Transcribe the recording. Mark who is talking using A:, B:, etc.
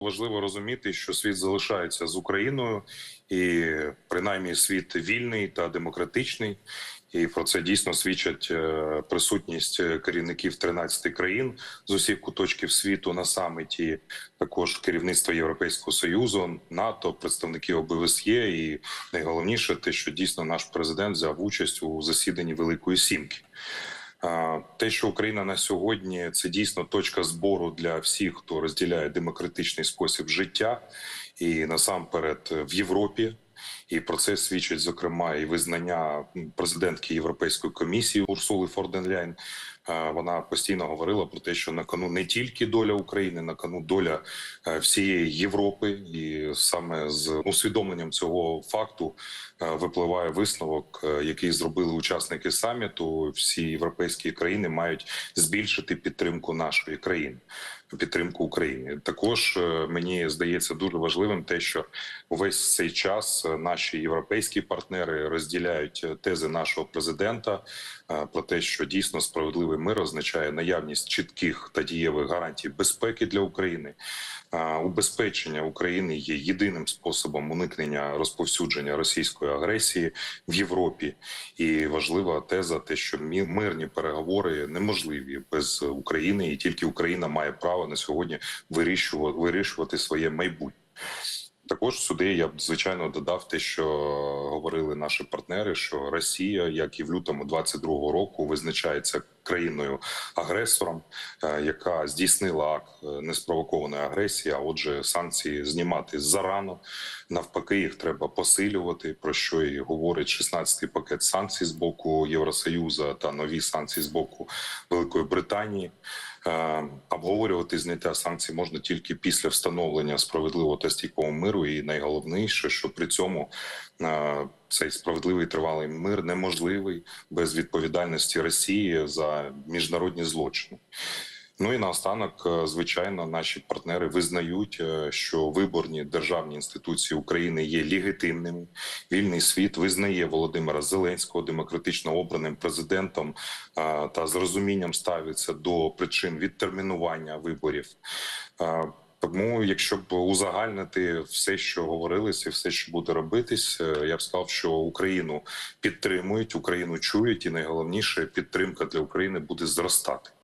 A: Важливо розуміти, що світ залишається з Україною, і принаймні світ вільний та демократичний. І про це дійсно свідчать е, присутність керівників 13 країн з усіх куточків світу на саміті, також керівництва Європейського союзу, НАТО, представники ОБСЄ. І найголовніше те, що дійсно наш президент взяв участь у засіданні Великої Сімки. Те, що Україна на сьогодні, це дійсно точка збору для всіх, хто розділяє демократичний спосіб життя, і насамперед в Європі. І про це свідчить зокрема і визнання президентки Європейської комісії Урсули Форденляйн. Е, Вона постійно говорила про те, що на кону не тільки доля України, на кону доля е, всієї Європи, і саме з усвідомленням цього факту е, випливає висновок, який зробили учасники саміту. Всі європейські країни мають збільшити підтримку нашої країни, підтримку України. Також мені здається дуже важливим те, що увесь цей час наші європейські партнери розділяють тези нашого президента про те, що дійсно справедливий мир означає наявність чітких та дієвих гарантій безпеки для України. Убезпечення України є єдиним способом уникнення розповсюдження російської агресії в Європі. І важлива теза, те, що мирні переговори неможливі без України, і тільки Україна має право на сьогодні вирішувати, вирішувати своє майбутнє. Також сюди я б звичайно додав те, що говорили наші партнери, що Росія, як і в лютому 22-го року, визначається країною агресором, е, яка здійснила акт е, неспровокованої агресії. А отже, санкції знімати зарано. Навпаки, їх треба посилювати. Про що і говорить 16-й пакет санкцій з боку Євросоюзу та нові санкції з боку Великої Британії. Е, Обговорювати зняття санкцій можна тільки після встановлення справедливого та стійкого миру. І найголовніше, що при цьому е, цей справедливий тривалий мир неможливий без відповідальності Росії за міжнародні злочини. Ну і наостанок, е, звичайно, наші партнери визнають, е, що виборні державні інституції України є легітимними. Вільний світ визнає Володимира Зеленського демократично обраним президентом та з розумінням ставиться до причин відтермінування виборів. Тому, якщо б узагальнити все, що говорилось, і все, що буде робитись, е, я б сказав, що Україну підтримують, Україну чують, і найголовніше підтримка для України буде зростати.